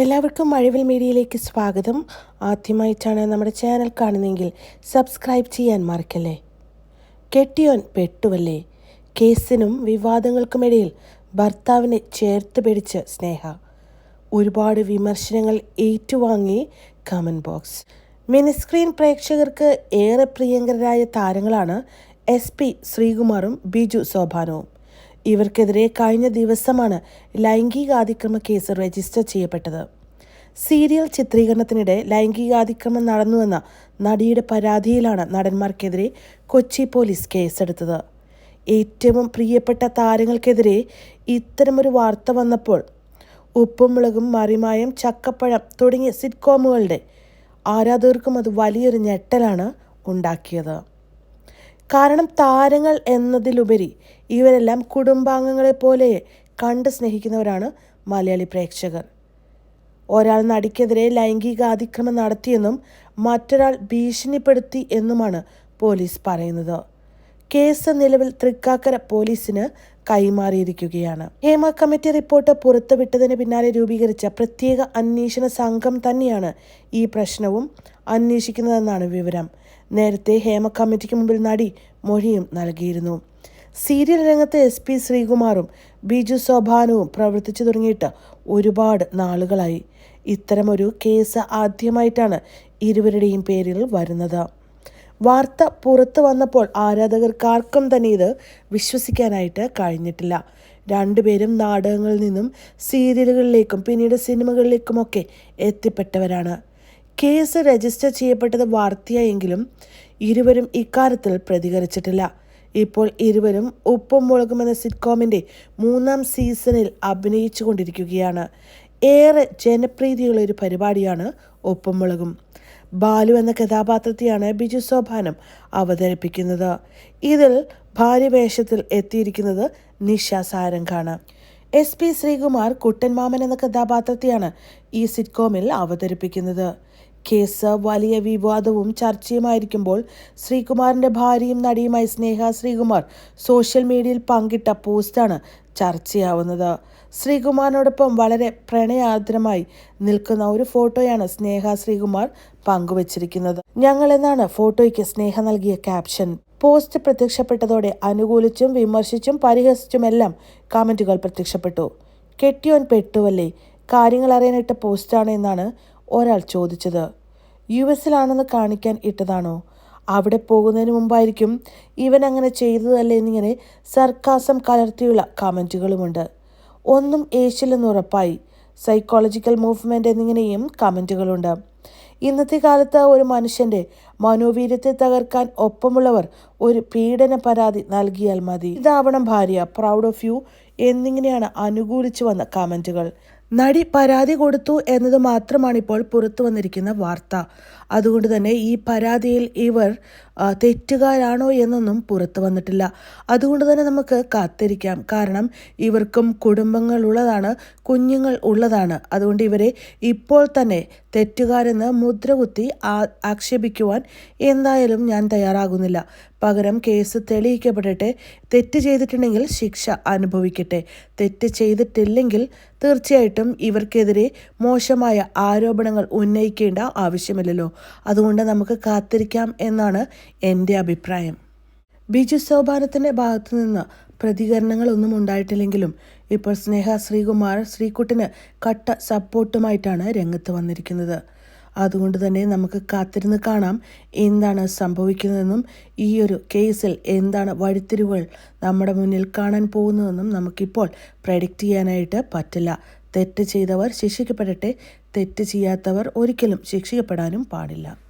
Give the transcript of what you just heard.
എല്ലാവർക്കും മഴവിൽ മീഡിയയിലേക്ക് സ്വാഗതം. ആദ്യമായിട്ടാണ് നമ്മുടെ ചാനൽ കാണുന്നതെങ്കിൽ സബ്സ്ക്രൈബ് ചെയ്യാൻ മറക്കല്ലേ? കെട്ടിയോൻ പെട്ടുവല്ലേ? കേസിനും വിവാദങ്ങൾക്കുമിടയിൽ ഭർത്താവിനെ ചേർത്ത് പിടിച്ച് സ്നേഹ. ഒരുപാട് വിമർശനങ്ങൾ ഏറ്റുവാങ്ങി കമന്റ് ബോക്സ്. മിനിസ്ക്രീൻ പ്രേക്ഷകർക്ക് ഏറെ പ്രിയങ്കരായ താരങ്ങളാണ് എസ് പി ശ്രീകുമാറും ബിജു സോഭാനവും. ഇവർക്കെതിരെ കഴിഞ്ഞ ദിവസമാണ് ലൈംഗികാതിക്രമ കേസ് രജിസ്റ്റർ ചെയ്യപ്പെട്ടത്. സീരിയൽ ചിത്രീകരണത്തിനിടെ ലൈംഗികാതിക്രമം നടന്നുവെന്ന നടിയുടെ പരാതിയിലാണ് നടന്മാർക്കെതിരെ കൊച്ചി പോലീസ് കേസെടുത്തത്. ഏറ്റവും പ്രിയപ്പെട്ട താരങ്ങൾക്കെതിരെ ഇത്തരമൊരു വാർത്ത വന്നപ്പോൾ ഉപ്പും മുളകും മറിമായം ചക്കപ്പഴം തുടങ്ങിയ സിറ്റ്കോമുകളുടെ ആരാധകർക്കും അത് വലിയൊരു ഞെട്ടലാണ് ഉണ്ടാക്കിയത്. കാരണം താരങ്ങൾ എന്നതിലുപരി ഇവരെല്ലാം കുടുംബാംഗങ്ങളെ പോലെ കണ്ട് സ്നേഹിക്കുന്നവരാണ് മലയാളി പ്രേക്ഷകർ. ഒരാൾ നടിക്കെതിരെ ലൈംഗിക അതിക്രമം നടത്തിയെന്നും മറ്റൊരാൾ ഭീഷണിപ്പെടുത്തി എന്നുമാണ് പോലീസ് പറയുന്നത്. കേസ് നിലവിൽ തൃക്കാക്കര പോലീസിന് കൈമാറിയിരിക്കുകയാണ്. ഹേമ കമ്മിറ്റി റിപ്പോർട്ട് പുറത്തുവിട്ടതിന് പിന്നാലെ രൂപീകരിച്ച പ്രത്യേക അന്വേഷണ സംഘം തന്നെയാണ് ഈ പ്രശ്നവും അന്വേഷിക്കുന്നതെന്നാണ് വിവരം. നേരത്തെ ഹേമ കമ്മിറ്റിക്ക് മുമ്പിൽ നടി മൊഴിയും നൽകിയിരുന്നു. സീരിയൽ രംഗത്ത് എസ് പി ശ്രീകുമാറും ബിജു സോഭാനുവും പ്രവർത്തിച്ചു തുടങ്ങിയിട്ട് ഒരുപാട് നാളുകളായി. ഇത്തരമൊരു കേസ് ആദ്യമായിട്ടാണ് ഇരുവരുടെയും പേരിൽ വരുന്നത്. വാർത്ത പുറത്തു വന്നപ്പോൾ ആരാധകർക്കാർക്കും തന്നെ ഇത് വിശ്വസിക്കാനായിട്ട് കഴിഞ്ഞിട്ടില്ല. രണ്ടുപേരും നാടകങ്ങളിൽ നിന്നും സീരിയലുകളിലേക്കും പിന്നീട് സിനിമകളിലേക്കുമൊക്കെ എത്തിപ്പെട്ടവരാണ്. കേസ് രജിസ്റ്റർ ചെയ്യപ്പെട്ടത് വാർത്തയായെങ്കിലും ഇരുവരും ഇക്കാര്യത്തിൽ പ്രതികരിച്ചിട്ടില്ല. ഇപ്പോൾ ഇരുവരും ഉപ്പും മുളകും എന്ന സിറ്റ്കോമിന്റെ മൂന്നാം സീസണിൽ അഭിനയിച്ചു കൊണ്ടിരിക്കുകയാണ് ഏറെ ജനപ്രീതിയുള്ള ഒരു പരിപാടിയാണ് ഉപ്പും മുളകും ബാലു എന്ന കഥാപാത്രത്തെയാണ് ബിജു സോഭാനം അവതരിപ്പിക്കുന്നത്. ഇതിൽ ഭാര്യ വേഷത്തിൽ എത്തിയിരിക്കുന്നത് നിഷ സാരംഗാണ്. എസ് പി ശ്രീകുമാർ കുട്ടൻമാമൻ എന്ന കഥാപാത്രത്തെയാണ് ഈ സിറ്റ്കോമിൽ അവതരിപ്പിക്കുന്നത്. കേസ് വലിയ വിവാദവും ചർച്ചയുമായിരിക്കുമ്പോൾ ശ്രീകുമാറിന്റെ ഭാര്യയും നടിയുമായി സ്നേഹ ശ്രീകുമാർ സോഷ്യൽ മീഡിയയിൽ പങ്കിട്ട പോസ്റ്റാണ് ചർച്ചയാവുന്നത്. ശ്രീകുമാറിനോടൊപ്പം വളരെ പ്രണയാർദ്രമായി നിൽക്കുന്ന ഒരു ഫോട്ടോയാണ് സ്നേഹ ശ്രീകുമാർ പങ്കുവച്ചിരിക്കുന്നത്. ഞങ്ങൾ എന്നാണ് ഫോട്ടോയ്ക്ക് സ്നേഹ നൽകിയ ക്യാപ്ഷൻ. പോസ്റ്റ് പ്രത്യക്ഷപ്പെട്ടതോടെ അനുകൂലിച്ചും വിമർശിച്ചും പരിഹസിച്ചുമെല്ലാം കമന്റുകൾ പ്രത്യക്ഷപ്പെട്ടു. കെട്ടിയോൻ പെട്ടുവല്ലേ? കാര്യങ്ങൾ അറിയാനിട്ട പോസ്റ്റാണ് എന്നാണ് ഒരാൾ ചോദിച്ചത് യു എസിലാണെന്ന് കാണിക്കാൻ ഇട്ടതാണോ? അവിടെ പോകുന്നതിന് മുമ്പായിരിക്കും ഇവൻ അങ്ങനെ ചെയ്തതല്ലേ എന്നിങ്ങനെ സർക്കാസം കലർത്തിയുള്ള കമന്റുകളുമുണ്ട്. ഒന്നും ഏശില്ലെന്ന് ഉറപ്പായി. സൈക്കോളജിക്കൽ മൂവ്മെന്റ് എന്നിങ്ങനെയും കമന്റുകളുണ്ട്. ഇന്നത്തെ കാലത്ത് ഒരു മനുഷ്യന്റെ മനോവീര്യത്തെ തകർക്കാൻ ഒപ്പമുള്ളവർ ഒരു പീഡന പരാതി നൽകിയാൽ മതി. ഇതാവണം ഭാര്യ പ്രൗഡ് ഓഫ് യു എന്നിങ്ങനെയാണ് അനുകൂലിച്ചു വന്ന കമന്റുകൾ. നടി പരാതി കൊടുത്തു എന്നത് മാത്രമാണ് ഇപ്പോൾ പുറത്തു വന്നിരിക്കുന്ന വാർത്ത. അതുകൊണ്ട് തന്നെ ഈ പരാതിയിൽ ഇവർ തെറ്റുകാരാണോ എന്നൊന്നും പുറത്തു വന്നിട്ടില്ല. അതുകൊണ്ട് തന്നെ നമുക്ക് കാത്തിരിക്കാം. കാരണം ഇവർക്കും കുടുംബങ്ങൾ ഉള്ളതാണ് കുഞ്ഞുങ്ങൾ ഉള്ളതാണ്. അതുകൊണ്ട് ഇവരെ ഇപ്പോൾ തന്നെ തെറ്റുകാരെന്ന് മുദ്രകുത്തി ആക്ഷേപിക്കുവാൻ എന്തായാലും ഞാൻ തയ്യാറാകുന്നില്ല. പകരം കേസ് തെളിയിക്കപ്പെടട്ടെ തെറ്റ് ചെയ്തിട്ടുണ്ടെങ്കിൽ ശിക്ഷ അനുഭവിക്കട്ടെ. തെറ്റ് ചെയ്തിട്ടില്ലെങ്കിൽ തീർച്ചയായിട്ടും ഇവർക്കെതിരെ മോശമായ ആരോപണങ്ങൾ ഉന്നയിക്കേണ്ട ആവശ്യമില്ലല്ലോ. അതുകൊണ്ട് നമുക്ക് കാത്തിരിക്കാം എന്നാണ് എന്റെ അഭിപ്രായം. ബിജു സൗഭാനത്തിന്റെ ഭാഗത്തു നിന്ന് പ്രതികരണങ്ങളൊന്നും ഉണ്ടായിട്ടില്ലെങ്കിലും ഇപ്പോൾ സ്നേഹ ശ്രീകുമാർ ശ്രീകുട്ടിന് കട്ട സപ്പോർട്ടുമായിട്ടാണ് രംഗത്ത് വന്നിരിക്കുന്നത്. അതുകൊണ്ട് തന്നെ നമുക്ക് കാത്തിരുന്ന് കാണാം എന്താണ് സംഭവിക്കുന്നതെന്നും ഈ ഒരു കേസിൽ എന്താണ് വഴിത്തിരിവുകൾ നമ്മുടെ മുന്നിൽ കാണാൻ പോകുന്നതെന്നും നമുക്കിപ്പോൾ പ്രഡിക്റ്റ് ചെയ്യാനായിട്ട് പറ്റില്ല. തെറ്റ് ചെയ്തവർ ശിക്ഷിക്കപ്പെടട്ടെ തെറ്റ് ചെയ്യാത്തവർ ഒരിക്കലും ശിക്ഷിക്കപ്പെടാനും പാടില്ല.